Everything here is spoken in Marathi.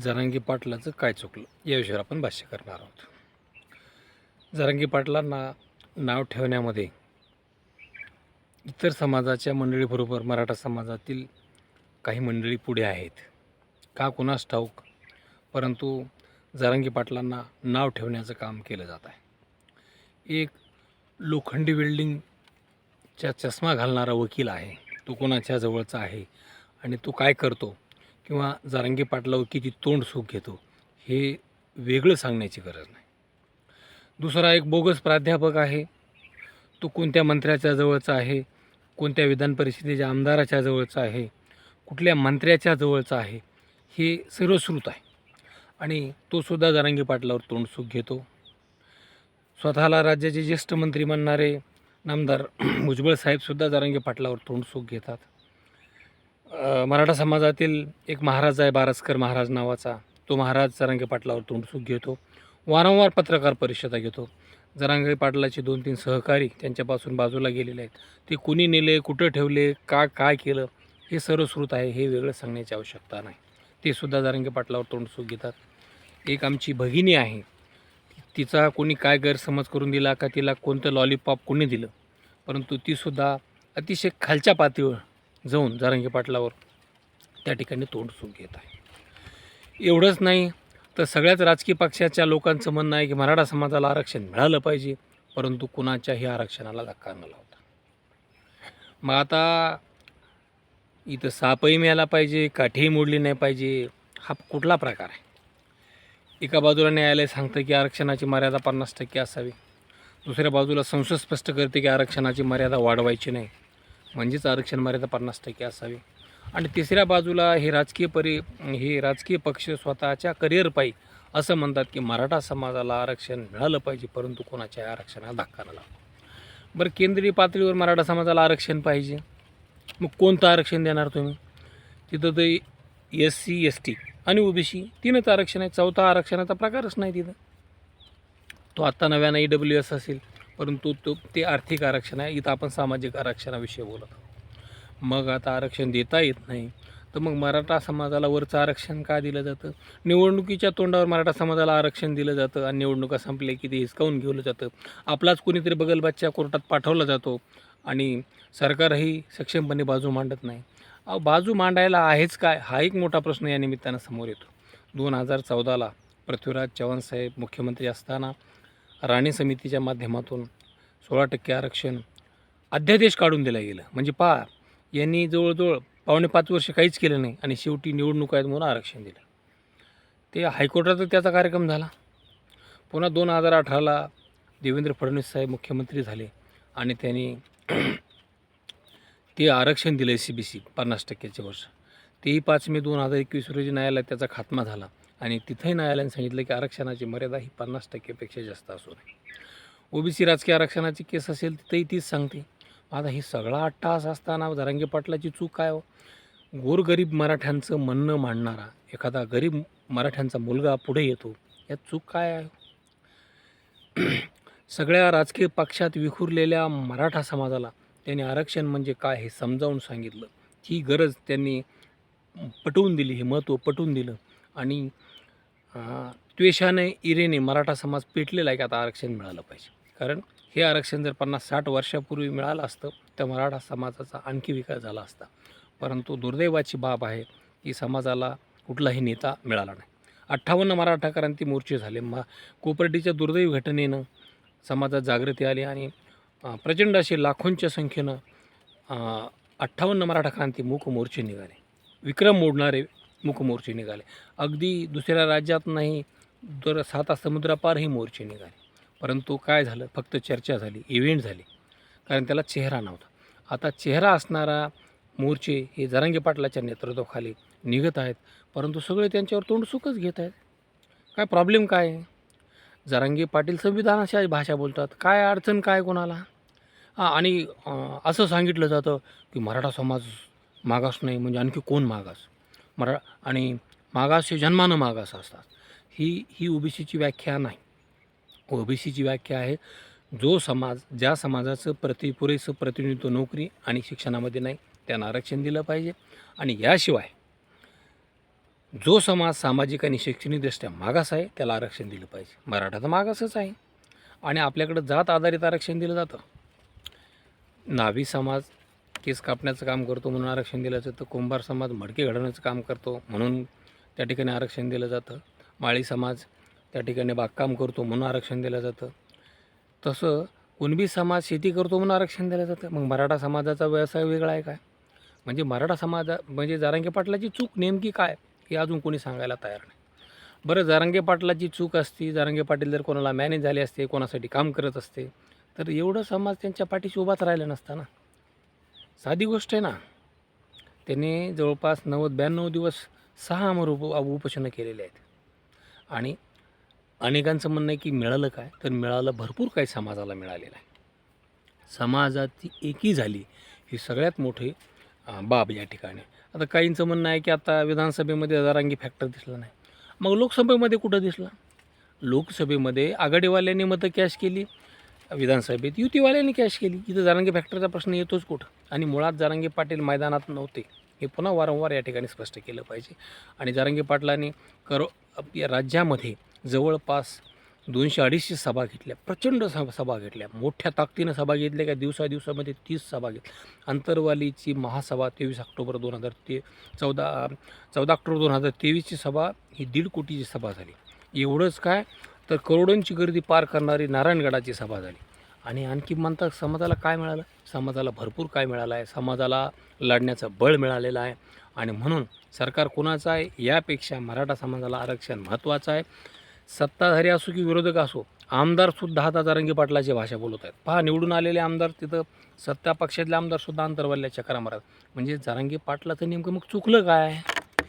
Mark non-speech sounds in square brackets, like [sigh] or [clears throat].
जरांगी पाटलाचं काय चुकलं? या विषयावर आपण भाष्य करणार आहोत. जरांगी पाटलांना नाव ठेवण्यामध्ये इतर समाजाच्या मंडळीबरोबर मराठा समाजातील काही मंडळी पुढे आहेत. का कुणास ठाऊक? परंतु जरांगी पाटलांना नाव ठेवण्याचं काम केलं जात आहे. एक लोखंडी बिल्डिंगच्या चष्मा घालणारा वकील आहे. तो कोणाच्या जवळचा आहे आणि तो काय करतो? किंवा जारंगी पाटलावर किती तोंड सुख घेतो हे वेगळं सांगण्याची गरज नाही. दुसरा एक बोगस प्राध्यापक आहे. तो कोणत्या मंत्र्याच्या जवळचा आहे? कोणत्या विधान परिषदेच्या आमदाराच्या जवळचा आहे? कुठल्या मंत्र्याच्या जवळचा आहे? हे सर्वश्रुत आहे. आणि तो सुद्धा जारंगी पाटलावर तोंड सुख घेतो. स्वतःला राज्याचे ज्येष्ठ मंत्री म्हणणारे नामदार [clears throat] भुजबळ साहेबसुद्धा जारंगी पाटलावर तोंड सुख घेतात. मराठा समाजातील एक महाराज आहे बारसकर महाराज नावाचा. तो महाराज जरांगे पाटलावर तोंडसुख घेतो. वारंवार पत्रकार परिषदा घेतो. जरांगे पाटलाचे दोन तीन सहकारी त्यांच्यापासून बाजूला गेलेले आहेत. ते कुणी नेले कुठं ठेवले का काय केलं हे सर्वश्रुत आहे हे वेगळं सांगण्याची आवश्यकता नाही. ते सुद्धा जरांगे पाटलावर तोंडसुख घेतात. एक आमची भगिनी आहे. तिचा कोणी काय गैरसमज करून दिला का तिला कोणतं लॉलीपॉप कोणी दिलं परंतु तीसुद्धा अतिशय खालच्या पातळीवर जाऊन जारंगी पाटलावर त्या ठिकाणी तोंड सुख घेत आहे. एवढंच नाही तर सगळ्याच राजकीय पक्षाच्या लोकांचं म्हणणं आहे की मराठा समाजाला आरक्षण मिळालं पाहिजे परंतु कुणाच्याही आरक्षणाला धक्का न लावता. मग आता इथं सापही मिळाला पाहिजे काठीही मोडली नाही पाहिजे हा कुठला प्रकार आहे? एका बाजूला न्यायालय सांगतं की आरक्षणाची मर्यादा पन्नास टक्के असावी दुसऱ्या बाजूला संसद स्पष्ट करते की आरक्षणाची मर्यादा वाढवायची नाही. म्हणजेच आरक्षण मर्यादा पन्नास टक्के असावी. आणि तिसऱ्या बाजूला हे राजकीय परि हे राजकीय पक्ष स्वतःच्या करिअरपायी असं म्हणतात की मराठा समाजाला आरक्षण मिळालं पाहिजे परंतु कोणाच्या आरक्षणाला धक्का न बरं केंद्रीय पातळीवर मराठा समाजाला आरक्षण पाहिजे. मग कोणतं आरक्षण देणार तुम्ही? तिथं ते एस सी एस टी आणि ओबीसी तीनच आरक्षण आहे चौथा आरक्षणाचा प्रकारच नाही तिथं. तो आत्ता नव्यानं ई डब्ल्यू एस असेल. परंतु तो ते आर्थिक आरक्षण आहे. इथं आपण सामाजिक आरक्षणाविषयी बोलत आहोत. मग आता आरक्षण देता येत नाही. तर मग मराठा समाजाला वरचं आरक्षण का दिलं जातं? निवडणुकीच्या तोंडावर मराठा समाजाला आरक्षण दिलं जातं आणि निवडणुका संपल्या की ते हिसकावून घेवलं जातं. आपलाच कोणीतरी बगलबाजच्या कोर्टात पाठवला जातो आणि सरकारही सक्षमपणे बाजू मांडत नाही. बाजू मांडायला आहेच काय? हा एक मोठा प्रश्न या निमित्तानं समोर येतो. दोन हजार चौदाला पृथ्वीराज चव्हाणसाहेब मुख्यमंत्री असताना राणे समितीच्या माध्यमातून सोळा टक्के आरक्षण अध्यादेश काढून दिला गेलं. म्हणजे पहा यांनी जवळजवळ पावणे पाच वर्ष काहीच केलं नाही आणि शेवटी निवडणूक आहेत म्हणून आरक्षण दिलं. ते हायकोर्टातच त्याचा कार्यक्रम झाला. पुन्हा दोन हजार अठराला देवेंद्र फडणवीस साहेब मुख्यमंत्री झाले आणि त्यांनी ते आरक्षण दिलं सी बी सी पन्नास टक्क्याचे वर्ष. तेही पाच मे दोन हजार एकवीस रोजी न्यायालयात त्याचा खात्मा झाला. आणि तिथंही न्यायालयाने सांगितलं की आरक्षणाची मर्यादा ही पन्नास टक्केपेक्षा जास्त असू नये. ओबीसी राजकीय आरक्षणाची केस असेल तिथंही तीच सांगते. आता हे सगळा अट्टाहास असताना जरांगे पाटलाची चूक काय हो? गोरगरीब मराठ्यांचं म्हणणं मांडणारा एखादा गरीब मराठ्यांचा मुलगा पुढे येतो यात चूक काय आहे? [clears throat] सगळ्या राजकीय पक्षात विखुरलेल्या मराठा समाजाला त्यांनी आरक्षण म्हणजे काय हे समजावून सांगितलं. ही गरज त्यांनी पटवून दिली हे महत्त्व पटवून दिलं. आणि त्वेषाने इरेने मराठा समाज पेटलेला आहे की आता आरक्षण मिळालं पाहिजे. कारण हे आरक्षण जर पन्नास साठ वर्षापूर्वी मिळालं असतं तर मराठा समाजाचा आणखी विकास झाला असता. परंतु दुर्दैवाची बाब आहे की समाजाला कुठलाही नेता मिळाला नाही. अठ्ठावन्न मराठा क्रांती मोर्चे झाले. मा कोपर्टीच्या दुर्दैवी घटनेनं समाजात जागृती आली आणि प्रचंड असे लाखोंच्या संख्येनं अठ्ठावन्न मराठा क्रांती मूक मोर्चे निघाले. विक्रम मोडणारे मूक मोर्चे निघाले. अगदी दुसऱ्या राज्यात नाही तर साता समुद्रापारही मोर्चे निघाले. परंतु काय झालं? फक्त चर्चा झाली इव्हेंट झाली. कारण त्याला चेहरा नव्हता. आता चेहरा असणारा मोर्चे हे जरांगे पाटलाच्या नेतृत्वाखाली निघत आहेत. परंतु सगळे त्यांच्यावर तोंडसुकच घेत आहेत. काय प्रॉब्लेम काय? आहे जरांगे पाटील संविधानाशी भाषा बोलतात. काय अडचण काय कोणाला? हां आणि असं सांगितलं जातं की मराठा समाज मागास नाही म्हणजे आणखी कोण मागास? मरा आणि मागास हे जन्मानं मागास असतात. ही ही ओ बी सीची व्याख्या नाही. ओ बी सीची व्याख्या आहे जो समाज ज्या समाजाचं प्रति पुरेसं प्रतिनिधित्व नोकरी आणि शिक्षणामध्ये नाही त्यांना आरक्षण दिलं पाहिजे. आणि याशिवाय जो समाज सामाजिक आणि शैक्षणिकदृष्ट्या मागास आहे त्याला आरक्षण दिलं पाहिजे. मराठा तर मागासच आहे. आणि आपल्याकडं जात आधारित आरक्षण दिलं जातं. नावी समाज केस कापण्याचं काम करतो म्हणून आरक्षण दिलं जातं. कुंभार समाज मडके घडवण्याचं काम करतो म्हणून त्या ठिकाणी आरक्षण दिलं जातं. माळी समाज त्या ठिकाणी बागकाम करतो म्हणून आरक्षण दिलं जातं. तसं कुणबी समाज शेती करतो म्हणून आरक्षण दिलं जातं. मग मराठा समाजाचा व्यवसाय वेगळा आहे काय? म्हणजे मराठा समाजा म्हणजे जारांगे पाटलाची चूक नेमकी काय हे अजून कोणी सांगायला तयार नाही. बरं जारांगे पाटलाची चूक असती जारांगे पाटील जर कोणाला मॅनेज झाले असते कोणासाठी काम करत असते तर एवढं समाज त्यांच्या पाठीशी उभाच राहिला नसता ना. साधी गोष्ट आहे ना. त्याने जवळपास नव्वद ब्याण्णव दिवस सहा अमर उप उपोषणं केलेले आहेत. आणि अनेकांचं म्हणणं आहे की मिळालं काय? तर मिळालं भरपूर काही समाजाला मिळालेलं आहे. समाजाची एकी झाली ही सगळ्यात मोठी बाब या ठिकाणी. आता काहींचं म्हणणं आहे की आता विधानसभेमध्ये हजारांगी फॅक्टर दिसला नाही. मग लोकसभेमध्ये कुठं दिसला? लोकसभेमध्ये आघाडीवाल्यांनी मतं कॅश केली. विधानसभेत. युतीवाल्यांनी कॅश केली. इथं जारांगे फॅक्टरचा प्रश्न येतोच कुठं? आणि मुळात जारांगे पाटील मैदानात नव्हते. हे पुन्हा वारंवार या ठिकाणी स्पष्ट केलं पाहिजे. आणि जारांगे पाटलांनी करो या राज्यामध्ये जवळपास दोनशे अडीचशे सभा घेतल्या. प्रचंड सभा सभा घेतल्या. मोठ्या ताकदीनं सभा घेतल्या का? दिवसा दिवसामध्ये तीस सभा घेतल्या. अंतरवालीची महासभा तेवीस ऑक्टोबर दोन हजार ते चौदा चौदा ऑक्टोबर दोन हजार तेवीसची सभा ही दीड कोटीची सभा झाली. एवढंच काय? तर करोडोंची गर्दी पार करणारी नारायणगडाची सभा झाली. आणि आणखी म्हणतात समाजाला काय मिळालं? समाजाला भरपूर काय मिळालं आहे. समाजाला लढण्याचं बळ मिळालेलं आहे. आणि म्हणून सरकार कोणाचं आहे? यापेक्षा मराठा समाजाला आरक्षण महत्त्वाचं आहे. सत्ताधारी असो की विरोधक असो आमदारसुद्धा आता जारंगी पाटलाची भाषा बोलत आहेत. पहा निवडून आलेले आमदार तिथं सत्ता पक्षातले आमदारसुद्धा अंतरवाल्या चक्रा मारत म्हणजे जारंगी पाटलाचं नेमकं मग चुकलं काय?